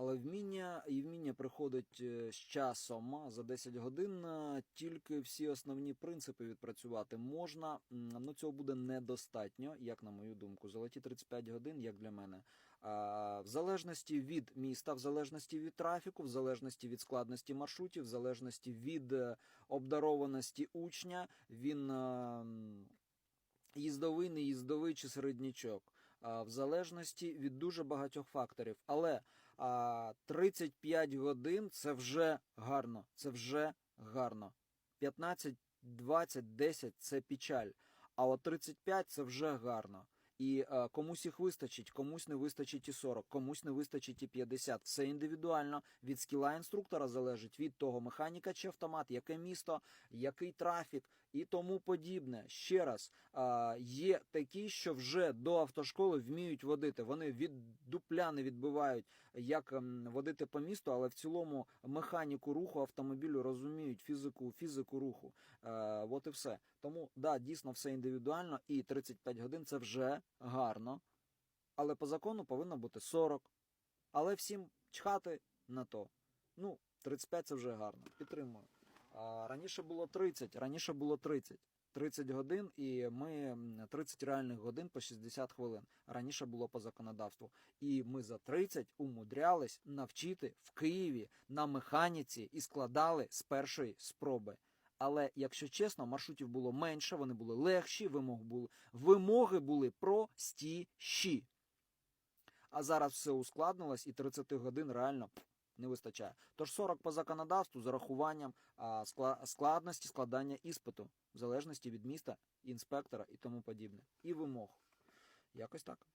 Але вміння і вміння приходить е, з часом за 10 годин. Тільки всі основні принципи відпрацювати можна. М, Ну цього буде недостатньо, як на мою думку. Золоті 35 годин, як для мене. В залежності від міста, в залежності від трафіку, в залежності від складності маршрутів, в залежності від е, обдарованості учня, він. Їздовий, не їздовий чи середнячок, в залежності від дуже багатьох факторів. Але а, 35 годин це вже гарно. Це вже гарно. 15, 20, 10 це печаль. А от 35 це вже гарно. І е, комусь їх вистачить, комусь не вистачить і 40, комусь не вистачить і 50. Все індивідуально від скіла інструктора залежить від того механіка чи автомат, яке місто, який трафік і тому подібне. Ще раз, а, є такі, що вже до автошколи вміють водити. Вони від дупля не відбивають, як ем, водити по місту, але в цілому механіку руху автомобілю розуміють фізику, фізику руху. Е, от і все. Тому да, дійсно все індивідуально, і 35 годин це вже гарно. Але по закону повинно бути 40. Але всім чхати на то. Ну, 35 це вже гарно. Підтримую. А, раніше було 30, раніше було 30. 30 годин, і ми 30 реальних годин по 60 хвилин. Раніше було по законодавству. І ми за 30 умудрялись навчити в Києві на механіці і складали з першої спроби. Але якщо чесно, маршрутів було менше, вони були легші, вимоги були, вимоги були простіші. А зараз все ускладнилось, і 30 годин реально не вистачає. Тож 40 по законодавству з урахуванням складності складання іспиту, в залежності від міста, інспектора і тому подібне. І вимог. Якось так.